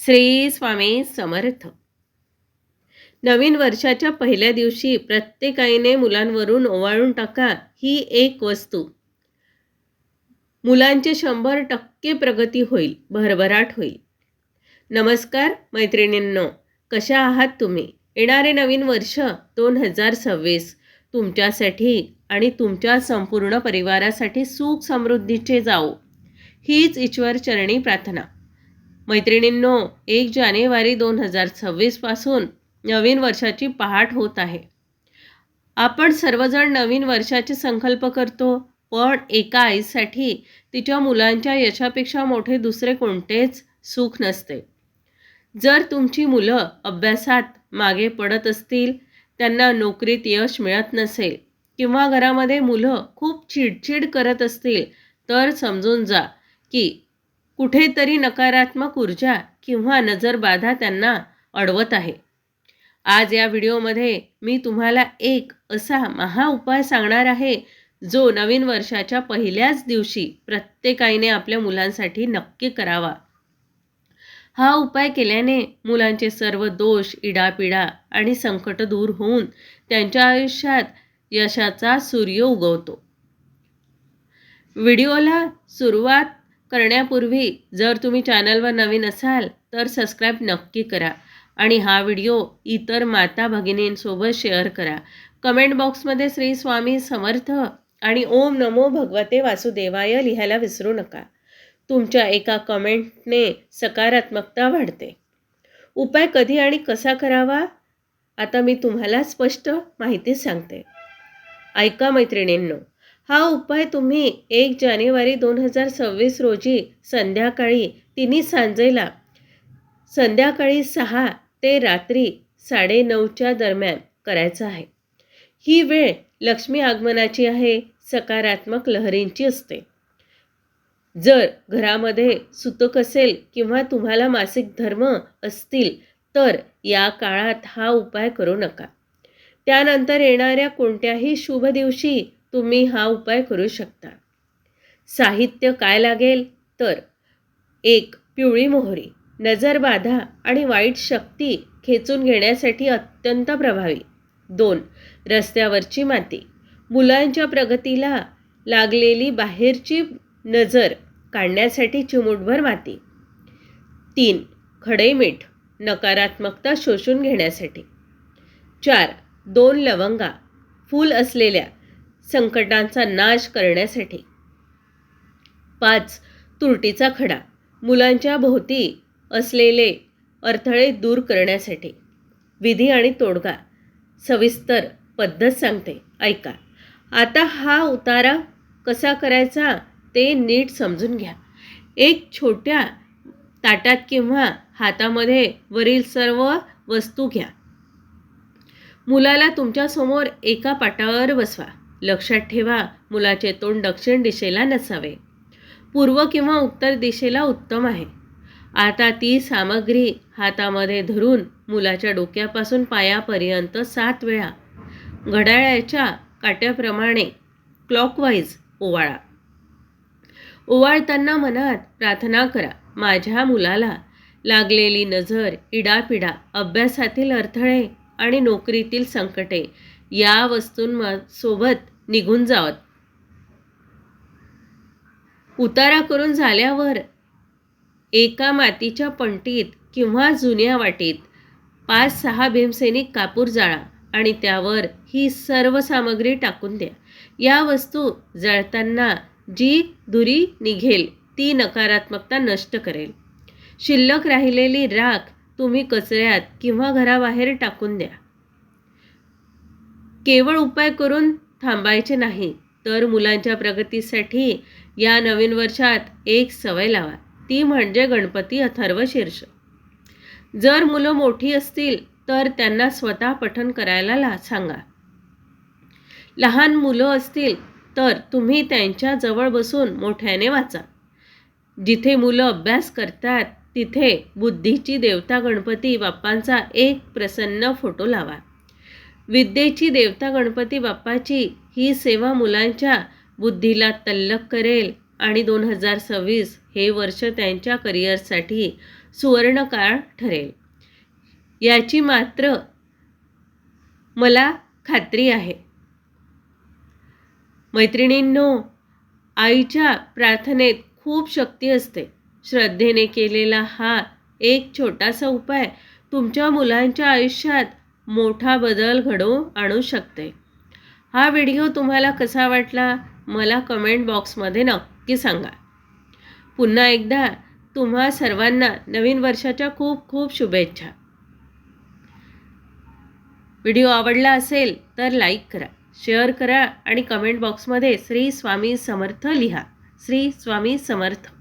श्री स्वामी समर्थ. नवीन वर्षाच्या पहिल्या दिवशी प्रत्येकाने मुलांवरून ओवाळून टाका ही एक वस्तू. मुलांचे शंभर टक्के प्रगती होईल भरभराट होईल. नमस्कार मैत्रिणींनो कशा आहात तुम्ही? येणारे नवीन वर्ष दोन हजार सव्वीस तुमच्यासाठी आणि तुमच्या संपूर्ण परिवारासाठी सुख समृद्धीचे जाओ हीच ईश्वरचरणी प्रार्थना. मैत्रिणींनो एक जानेवारी दोन हजार सव्वीसपासून नवीन वर्षाची पहाट होत आहे. आपण सर्वजण नवीन वर्षाचे संकल्प करतो पण एका आईसाठी तिच्या मुलांच्या यशापेक्षा मोठे दुसरे कोणतेच सुख नसते. जर तुमची मुलं अभ्यासात मागे पडत असतील त्यांना नोकरीत यश मिळत नसेल किंवा घरामध्ये मुलं खूप चिडचिड करत असतील तर समजून जा की कुठेतरी नकारात्मक ऊर्जा किंवा नजरबाधा त्यांना अडवत आहे. आज या व्हिडिओमध्ये मी तुम्हाला एक असा महा उपाय सांगणार आहे जो नवीन वर्षाच्या पहिल्याच दिवशी प्रत्येकाईने आपल्या मुलांसाठी नक्की करावा. हा उपाय केल्याने मुलांचे सर्व दोष इडापिडा आणि संकट दूर होऊन त्यांच्या आयुष्यात यशाचा सूर्य उगवतो. व्हिडिओला सुरुवात करण्यापूर्वी जर तुम्ही चॅनलवर नवीन असाल तर सबस्क्राईब नक्की करा आणि हा व्हिडिओ इतर माता भगिनींसोबत शेअर करा. कमेंट बॉक्समध्ये श्री स्वामी समर्थ आणि ओम नमो भगवते वासुदेवाय लिहायला विसरू नका. तुमच्या एका कमेंटने सकारात्मकता वाढते. उपाय कधी आणि कसा करावा? आता मी तुम्हाला स्पष्ट माहिती सांगते. ऐका मैत्रिणींनो हा उपाय तुम्ही एक जानेवारी दोन हजार सव्वीस रोजी संध्याकाळी तिन्ही सांजेला संध्याकाळी सहा ते रात्री साडेनऊच्या दरम्यान करायचा आहे. ही वेळ लक्ष्मी आगमनाची आहे सकारात्मक लहरींची असते. जर घरामध्ये सुतक असेल किंवा तुम्हाला मासिक धर्म असतील तर या काळात हा उपाय करू नका. त्यानंतर येणाऱ्या कोणत्याही शुभ दिवशी तुम्ही हा उपाय करू शकता. साहित्य काय लागेल? तर एक पिवळी मोहरी नजरबाधा आणि वाईट शक्ती खेचून घेण्यासाठी अत्यंत प्रभावी. दोन रस्त्यावरची माती. मुलांच्या प्रगतीला लागलेली बाहेरची नजर काढण्यासाठी चिमूटभर माती. तीन खडे मीठ नकारात्मकता शोषून घेण्यासाठी. चार दोन लवंगा फूल असलेल्या संकटांचा नाश करण्यासाठी. पाच तुरटीचा खडा मुलांच्या भोवती असलेले अडथळे दूर करण्यासाठी. विधी आणि तोडगा सविस्तर पद्धत सांगते. ऐका. आता हा उतारा कसा करायचा ते नीट समजून घ्या. एक छोट्या ताटात किंवा हातामध्ये वरील सर्व वस्तू घ्या. मुलाला तुमच्यासमोर एका पाटावर बसवा. लक्षात ठेवा मुलाचे तोंड दक्षिण दिशेला नसावे. पूर्व किंवा उत्तर दिशेला उत्तम आहे. आता ती सामग्री हातामध्ये धरून मुलाच्या डोक्यापासून पायापर्यंत सात वेळा. घड्याळाच्या काट्याप्रमाणे क्लॉकवाईज ओवाळा. ओवाळताना मनात प्रार्थना करा माझ्या मुलाला लागलेली नजर इडापिडा अभ्यासातील अडथळे आणि नोकरीतील संकटे या वस्तूंसोबत निघून जावत उतारा करून झाल्यावर एका मातीच्या पंटीत किंवा जुन्या वाटीत पाच सहा भीमसैनिक कापूर जाळा आणि त्यावर ही सर्व सामग्री टाकून द्या. या वस्तू जळताना जी धुरी निघेल ती नकारात्मकता नष्ट करेल. शिल्लक राहिलेली राख तुम्ही कचऱ्यात किंवा घराबाहेर टाकून द्या. केवळ उपाय करून थांबायचे नाही तर मुलांच्या प्रगतीसाठी या नवीन वर्षात एक सवय लावा. ती म्हणजे गणपती अथर्व शीर्ष. जर मुलं मोठी असतील तर त्यांना स्वतः पठण करायला ला सांगा. लहान मुलं असतील तर तुम्ही त्यांच्या जवळ बसून मोठ्याने वाचा. जिथे मुलं अभ्यास करतात तिथे बुद्धीची देवता गणपती बाप्पांचा एक प्रसन्न फोटो लावा. विद्येची देवता गणपती बाप्पाची ही सेवा मुलांच्या बुद्धीला तल्लक करेल. आणि दोन हजार सव्वीस हे वर्ष त्यांच्या करिअरसाठी सुवर्णकाळ ठरेल. याची मात्र मला खात्री आहे. मैत्रिणींनो आईच्या प्रार्थनेत खूप शक्ती असते. श्रद्धेने केलेला हा एक छोटासा उपाय तुमच्या मुलांच्या आयुष्यात मोठा बदल घडवून आणू शकते. हा व्हिडिओ तुम्हाला कसा वाटला मला कमेंट बॉक्समध्ये नक्की सांगा. पुन्हा एकदा तुम्हा सर्वांना नवीन वर्षाच्या खूप खूप शुभेच्छा. व्हिडिओ आवडला असेल तर लाईक करा शेअर करा आणि कमेंट बॉक्समध्ये श्री स्वामी समर्थ लिहा. श्री स्वामी समर्थ.